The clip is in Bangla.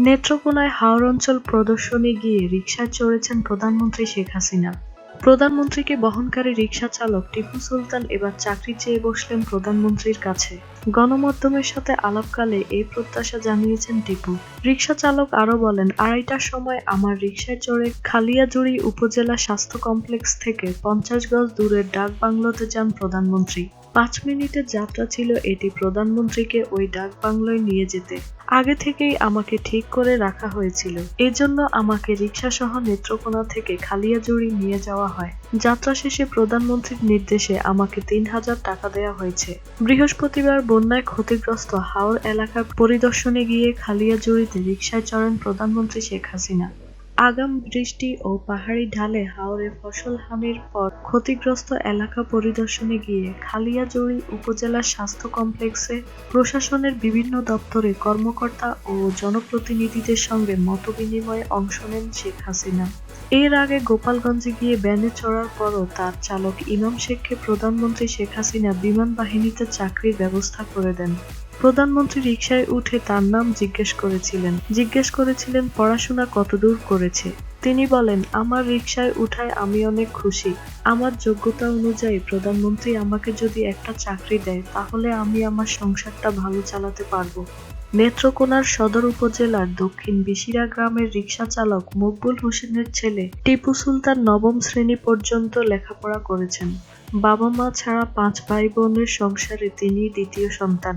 নেত্রকোনায় হাওর অঞ্চল প্রদর্শনী গিয়ে রিকশায় চড়েছেন প্রধানমন্ত্রী শেখ হাসিনা। প্রধানমন্ত্রীকে বহনকারী রিকশা চালক টিপু সুলতান এবার চাকরি চেয়ে বসলেন প্রধানমন্ত্রীর কাছে। গণমাধ্যমের সাথে আলাপকালে এই প্রত্যাশা জানিয়েছেন টিপু। রিকশা চালক আরও বলেন, আড়াইটার সময় আমার রিকশায় চড়ে খালিয়াজুড়ি উপজেলা স্বাস্থ্য কমপ্লেক্স থেকে পঞ্চাশ গজ দূরের ডাক বাংলোতে যান প্রধানমন্ত্রী। পাঁচ মিনিটের যাত্রা ছিল এটি প্রধানমন্ত্রীকে ওই ডাক বাংলোয় নিয়ে যেতে। আগে থেকেই আমাকে ঠিক করে রাখা হয়েছিল। এজন্য আমাকে রিকশাসহ নেত্রকোনা থেকে খালিয়াজুড়ি নিয়ে যাওয়া হয়। যাত্রা শেষে প্রধানমন্ত্রীর নির্দেশে আমাকে তিন হাজার টাকা দেওয়া হয়েছে। বৃহস্পতিবার বন্যায় ক্ষতিগ্রস্ত হাওর এলাকার পরিদর্শনে গিয়ে খালিয়াজুড়িতে রিক্সায় চড়েন প্রধানমন্ত্রী শেখ হাসিনা। আগাম বৃষ্টি ও পাহাড়ি ঢালে হাওরে ফসল হানির পর ক্ষতিগ্রস্ত এলাকা পরিদর্শনে গিয়ে খালিয়াজুড়ি উপজেলার স্বাস্থ্য কমপ্লেক্সে প্রশাসনের বিভিন্ন দপ্তরে কর্মকর্তা ও জনপ্রতিনিধিদের সঙ্গে মতবিনিময়ে অংশ নেন শেখ হাসিনা। এর আগে গোপালগঞ্জে গিয়ে ব্যানে চড়ার পরও তার চালক ইমাম শেখকে প্রধানমন্ত্রী শেখ হাসিনা বিমান বাহিনীতে চাকরির ব্যবস্থা করে দেন। প্রধানমন্ত্রী রিকশায় উঠে তার নাম জিজ্ঞেস করেছিলেন। জিজ্ঞেস করেছিলেন, পড়াশোনা কতদূর করেছে? তিনি বলেন, আমার রিকশায় উঠায় আমি অনেক খুশি। আমার যোগ্যতা অনুযায়ী প্রধানমন্ত্রী আমাকে যদি একটা চাকরি দেয়, তাহলে আমি আমার সংসারটা ভালো চালাতে পারব। নেত্রকোনার সদর উপজেলার দক্ষিণ বিশিরা গ্রামের রিকশা চালক মকবুল হোসেনের ছেলে টিপু সুলতান নবম শ্রেণি পর্যন্ত লেখাপড়া করেছেন। বাবা মা ছাড়া পাঁচ ভাই বোনের সংসারে তিনি দ্বিতীয় সন্তান।